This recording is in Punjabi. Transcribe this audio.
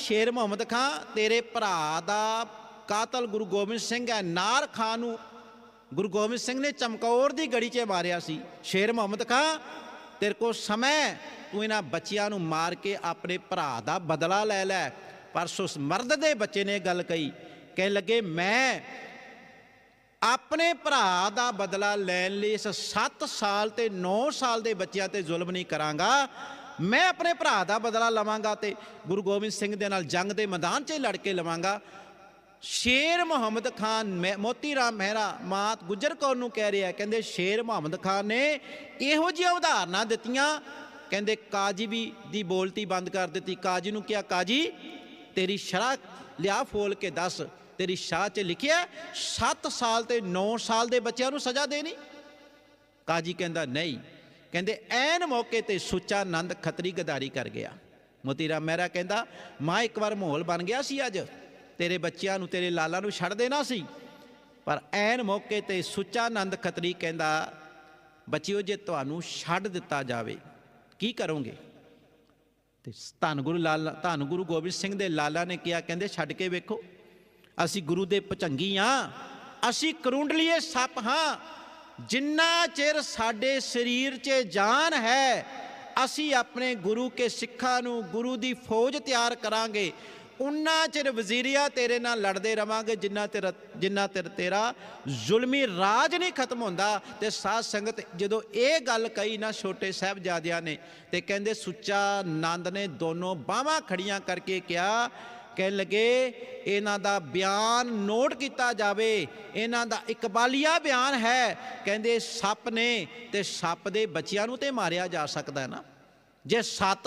ਸ਼ੇਰ ਮੁਹੰਮਦ ਖਾਂ ਤੇਰੇ ਭਰਾ ਦਾ ਕਾਤਲ ਗੁਰੂ ਗੋਬਿੰਦ ਸਿੰਘ ਹੈ। ਨਾਰ ਖਾਂ ਨੂੰ ਗੁਰੂ ਗੋਬਿੰਦ ਸਿੰਘ ਨੇ ਚਮਕੌਰ ਦੀ ਗੜੀ 'ਚ ਮਾਰਿਆ ਸੀ। ਸ਼ੇਰ ਮੁਹੰਮਦ ਖਾਂ ਤੇਰੇ ਕੋ ਸਮੇਂ ਤੂੰ ਇਹਨਾਂ ਬੱਚਿਆਂ ਨੂੰ ਮਾਰ ਕੇ ਆਪਣੇ ਭਰਾ ਦਾ ਬਦਲਾ ਲੈ ਲੈ। ਪਰ ਉਸ ਮਰਦ ਦੇ ਬੱਚੇ ਨੇ ਗੱਲ ਕਹੀ। ਕਹਿਣ ਲੱਗੇ, ਮੈਂ ਆਪਣੇ ਭਰਾ ਦਾ ਬਦਲਾ ਲੈਣ ਲਈ ਇਸ 7 ਸਾਲ ਤੇ 9 ਸਾਲ ਦੇ ਬੱਚਿਆਂ ਤੇ ਜ਼ੁਲਮ ਨਹੀਂ ਕਰਾਂਗਾ। ਮੈਂ ਆਪਣੇ ਭਰਾ ਦਾ ਬਦਲਾ ਲਵਾਂਗਾ ਤੇ ਗੁਰੂ ਗੋਬਿੰਦ ਸਿੰਘ ਦੇ ਨਾਲ ਜੰਗ ਦੇ ਮੈਦਾਨ 'ਚ ਲੜ ਕੇ ਲਵਾਂਗਾ। ਸ਼ੇਰ ਮੁਹੰਮਦ ਖਾਨ ਮਹਿ- ਮੋਤੀ ਰਾਮ ਮਹਿਰਾ ਮਾਤ ਗੁਜਰ ਕੌਰ ਨੂੰ ਕਹਿ ਰਿਹਾ, ਕਹਿੰਦੇ ਸ਼ੇਰ ਮੁਹੰਮਦ ਖਾਨ ਨੇ ਇਹੋ ਜਿਹੀਆਂ ਉਦਾਹਰਨਾਂ ਦਿੱਤੀਆਂ। ਕਹਿੰਦੇ ਕਾਜੀ ਵੀ ਦੀ ਬੋਲਤੀ ਬੰਦ ਕਰ ਦਿੱਤੀ। ਕਾਜੀ ਨੂੰ ਕਿਹਾ, ਕਾਜੀ, ਤੇਰੀ ਸ਼ਰ੍ਹਾ ਲਿਆ ਫੋਲ ਕੇ ਦੱਸ। ਤੇਰੀ ਸ਼ਾਹ 'ਚ ਲਿਖਿਆ 7 ਸਾਲ ਤੇ 9 ਸਾਲ ਦੇ ਬੱਚਿਆਂ ਨੂੰ ਸਜ਼ਾ ਦੇਣੀ? ਕਾਜੀ ਕਹਿੰਦਾ, ਨਹੀਂ। ਕਹਿੰਦੇ, ਐਨ ਮੌਕੇ ਤੇ ਸੁੱਚਾ ਨੰਦ ਖਤਰੀ ਗਦਾਰੀ ਕਰ ਗਿਆ। ਮੋਤੀ ਰਾਮ ਮਹਿਰਾ ਕਹਿੰਦਾ, ਮਾਂ, ਇੱਕ ਵਾਰ ਮਾਹੌਲ ਬਣ ਗਿਆ ਸੀ ਅੱਜ। ਤੇਰੇ ਬੱਚਿਆਂ ਨੂੰ, ਤੇਰੇ ਲਾਲਾ ਨੂੰ ਛੱਡ ਦੇਣਾ ਸੀ। ਪਰ ਐਨ ਮੌਕੇ ਤੇ ਸੁੱਚਾ ਨੰਦ ਖਤਰੀ ਕਹਿੰਦਾ, ਬੱਚਿਓ, ਜੇ ਤੁਹਾਨੂੰ ਛੱਡ ਦਿੱਤਾ ਜਾਵੇ, ਕੀ ਕਰੋਗੇ? ਤੇ ਧੰਨ ਗੁਰੂ ਲਾਲਾ, ਧੰਨ ਗੁਰੂ ਗੋਬਿੰਦ ਸਿੰਘ ਦੇ ਲਾਲਾ ਨੇ ਕਿਹਾ, ਕਹਿੰਦੇ, ਛੱਡ ਕੇ ਵੇਖੋ। ਅਸੀਂ ਗੁਰੂ ਦੇ ਪਚੰਗੀ ਆ। ਅਸੀਂ ਕਰੁੰਡਲੀਏ ਸੱਪ ਹਾਂ। ਜਿੰਨਾ ਚਿਰ ਸਾਡੇ ਸਰੀਰ 'ਚ ਜਾਨ ਹੈ, ਅਸੀਂ ਆਪਣੇ ਗੁਰੂ ਕੇ ਸਿੱਖਾਂ ਨੂੰ ਗੁਰੂ ਦੀ ਫੌਜ ਤਿਆਰ ਕਰਾਂਗੇ। ਉਨਾ ਚਿਰ ਵਜ਼ੀਰੀਆ ਤੇਰੇ ਨਾਲ ਲੜਦੇ ਰਵਾਂਗੇ, ਜਿੰਨਾ ਤੇਰਾ, ਜਿੰਨਾ ਤੇਰ ਤੇਰਾ ਜ਼ੁਲਮੀ ਰਾਜ ਨਹੀਂ ਖਤਮ ਹੁੰਦਾ। ਤੇ ਸਾਧ ਸੰਗਤ ਜਦੋਂ ਇਹ ਗੱਲ ਕਹੀ ਨਾ ਛੋਟੇ ਸਾਹਿਬਜ਼ਾਦਿਆਂ ਨੇ, ਤੇ ਕਹਿੰਦੇ ਸੁੱਚਾ ਨੰਦ ਨੇ ਦੋਨੋਂ ਬਾਹਾਂ ਖੜੀਆਂ ਕਰਕੇ ਕਿਹਾ ਕਹਿਣ ਲੱਗੇ, ਇਹਨਾਂ ਦਾ ਬਿਆਨ ਨੋਟ ਕੀਤਾ ਜਾਵੇ। ਇਹਨਾਂ ਦਾ ਇਕਬਾਲੀਆ ਬਿਆਨ ਹੈ। ਕਹਿੰਦੇ, ਸੱਪ ਨੇ ਤੇ ਸੱਪ ਦੇ ਬੱਚਿਆਂ ਨੂੰ ਤੇ ਮਾਰਿਆ ਜਾ ਸਕਦਾ ਹੈ ਨਾ। ਜੇ ਸੱਤ